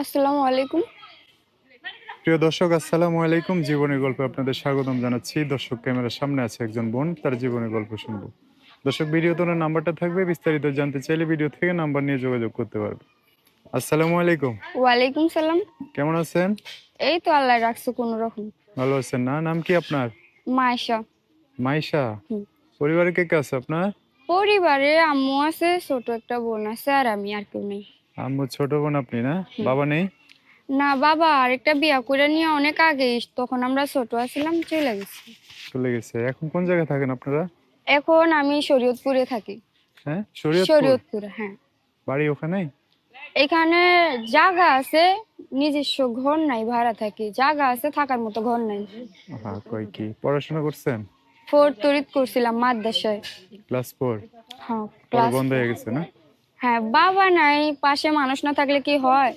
আসসালামু আলাইকুম। প্রিয় দর্শক আসসালামু আলাইকুম। জীবনের গল্পে আপনাদের স্বাগতম জানাচ্ছি। দর্শক ক্যামেরার সামনে আছে একজন বোন তার জীবনের গল্প শুনব। দর্শক ভিডিও তোলার নাম্বারটা থাকবে বিস্তারিত জানতে চাইলে ভিডিও থেকে নাম্বার নিয়ে যোগাযোগ করতে পারবে আসসালামু আলাইকুম। ওয়ালাইকুম সালাম। কেমন আছেন? এই তো আল্লাহ রাখছে কোনো রকম। ভালো আছেন না? নাম কি আপনার? মায়েশা। মাইশা পরিবারে কে কে আছে আপনার? পরিবারে আম্মু আছে ছোট একটা বোন আছে আর আমি আর কেউ নেই। আম্মু ছোট বোন আপনি না? বাবা নেই? না বাবা আরেকটা বিয়া করে নিয়ে অনেক আগে তখন আমরা ছোট আছিলাম চলে গেছি। চলে গেছে। এখন কোন জায়গায় থাকেন আপনারা? এখন আমি শরীয়তপুরে থাকি। হ্যাঁ? শরীয়তপুর? শরীয়তপুরে হ্যাঁ। বাড়ি ওখানে? এখানে জায়গা আছে নিজস্ব ঘর নাই ভাড়া থাকি। জায়গা আছে থাকার মতো ঘর নাই। হ্যাঁ কই কি? পড়াশোনা করছেন? ফোর তরিত করছিলাম মাদ্রাসায়। Class four? হ্যাঁ ক্লাস বন্ধ হয়ে গেছে না? হ্যাঁ বাবা নাই, পাশে মানুষ না থাকলে কি হয়?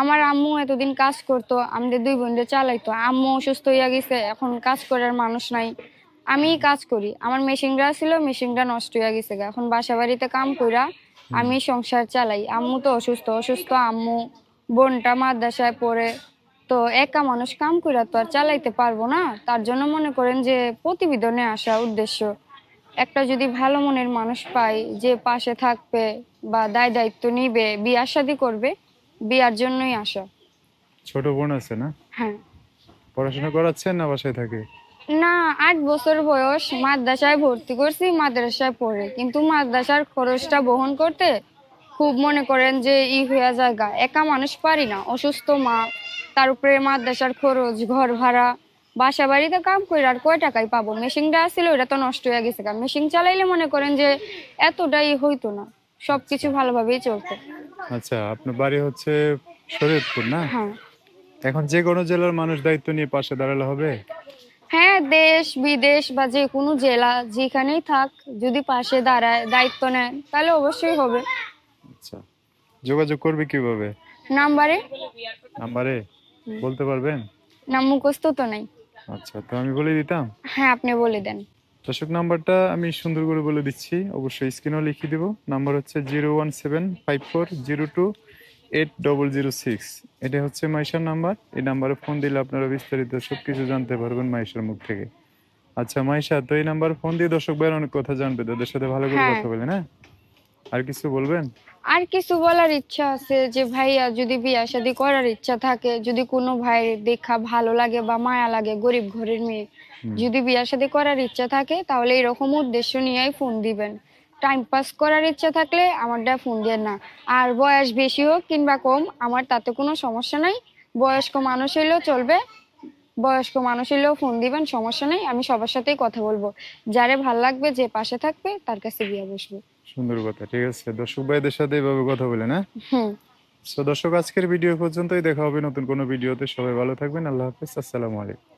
আমার আম্মু এতদিন কাজ করতো, আমাদের দুই বোনদের চালাইতো। আম্মু অসুস্থ হইয়া গেছে, এখন কাজ করার মানুষ নাই। আমি কাজ করি। আমার মেশিনটা ছিল মেশিনটা নষ্ট হইয়া গেছে। এখন বাসা বাড়িতে কাম কইরা আমি সংসার চালাই। আম্মু তো অসুস্থ অসুস্থ আম্মু। বোনটা মাদ্রাসায় পড়ে। তো একা মানুষ কাম কইরা তো আর চালাইতে পারব না। তার জন্য মনে করেন যে প্রতিবেদনে আসা উদ্দেশ্য, একটা যদি ভালো মনের মানুষ পাই, যে পাশে থাকবে বা দায় দায়িত্ব নিবে বিয়ার শাদী করবে বিয়ার জন্যই আসা। ছোট বোন আছে না? হ্যাঁ। পড়াশোনা করাচ্ছেন না বাসায় থাকে? না আট বছর বয়স মাদ্রাসায় ভর্তি করছি মাদ্রাসায় পড়ে। কিন্তু মাদ্রাসার খরচটা বহন করতে খুব মনে করেন যে ই হইয়া জায়গা। একা মানুষ পারি না অসুস্থ মা তার উপরে মাদ্রাসার খরচ ঘর ভাড়া বাসা বাড়িতে কাম করে আর কয় টাকায় পাবো? মেশিনটা আসছিল ওটা তো নষ্ট হয়ে গেছে মেশিন চালাইলে মনে করেন যে এতটাই হইতো না। সবকিছু ভালোভাবেই চলতো। আচ্ছা আপনার বাড়ি হচ্ছে শরীয়তপুর না? হ্যাঁ। এখন যে কোনো জেলার মানুষ দায়িত্ব নিয়ে পাশে দাঁড়ালে হবে? হ্যাঁ দেশ বিদেশ বা যে কোনো জেলা যেখানেই থাক যদি পাশে দাঁড়ায় দায়িত্ব নেয় তাহলে অবশ্যই হবে। আচ্ছা। যোগাযোগ করবে কীভাবে? নাম্বারে? নাম্বারে? বলতে পারবেন? না মুখস্থ তো নাই। আচ্ছা তো আমি বলে দিতাম। হ্যাঁ আপনি বলে দেন। দর্শক নাম্বারটা আমি সুন্দর করে বলে দিচ্ছি। অবশ্যই স্ক্রিনেও লিখে দেবো। নাম্বার হচ্ছে zero one seven five four zero two eight double zero six. এটা হচ্ছে মাইশার নাম্বার। এই নাম্বারে ফোন দিলে আপনারা বিস্তারিত সব কিছু জানতে পারবেন মাইশার মুখ থেকে। আচ্ছা মাইশা তো এই নাম্বার ফোন দিয়ে দর্শক ভাইয়ের অনেক কথা জানবে। তাদের সাথে ভালো করে হ্যাঁ। কথা বলে হ্যাঁ? আর কিছু বলবেন? আর কিছু বলার ইচ্ছা আছে যে ভাইয়া যদি বিয়া শাদী করার ইচ্ছা থাকে যদি কোনো ভাই দেখা ভালো লাগে বা মায়া লাগে গরিব ঘরের মেয়ে যদি বিয়া শাদী করার ইচ্ছা থাকে তাহলে এরকম উদ্দেশ্য নিয়েই ফোন দিবেন। টাইম পাস করার ইচ্ছা থাকলে আমারটা ফোন দেন না। আর বয়স বেশি হোক কিংবা কম আমার তাতে কোনো সমস্যা নাই। বয়স্ক মানুষ হইলেও চলবে। বয়স্ক মানুষ এলেও ফোন দিবেন সমস্যা নেই আমি সবার সাথেই কথা বলব। যারে ভালো লাগবে যে পাশে থাকবে তার কাছে গিয়ে বসবো। সুন্দর কথা ঠিক আছে। দর্শক ভাইদের সাথে এভাবে কথা বলে না? হুম। তো দর্শক আজকের ভিডিও পর্যন্তই। দেখা হবে নতুন কোনো ভিডিওতে। সবাই ভালো থাকবেন। আল্লাহ হাফেজ। আসসালামু আলাইকুম।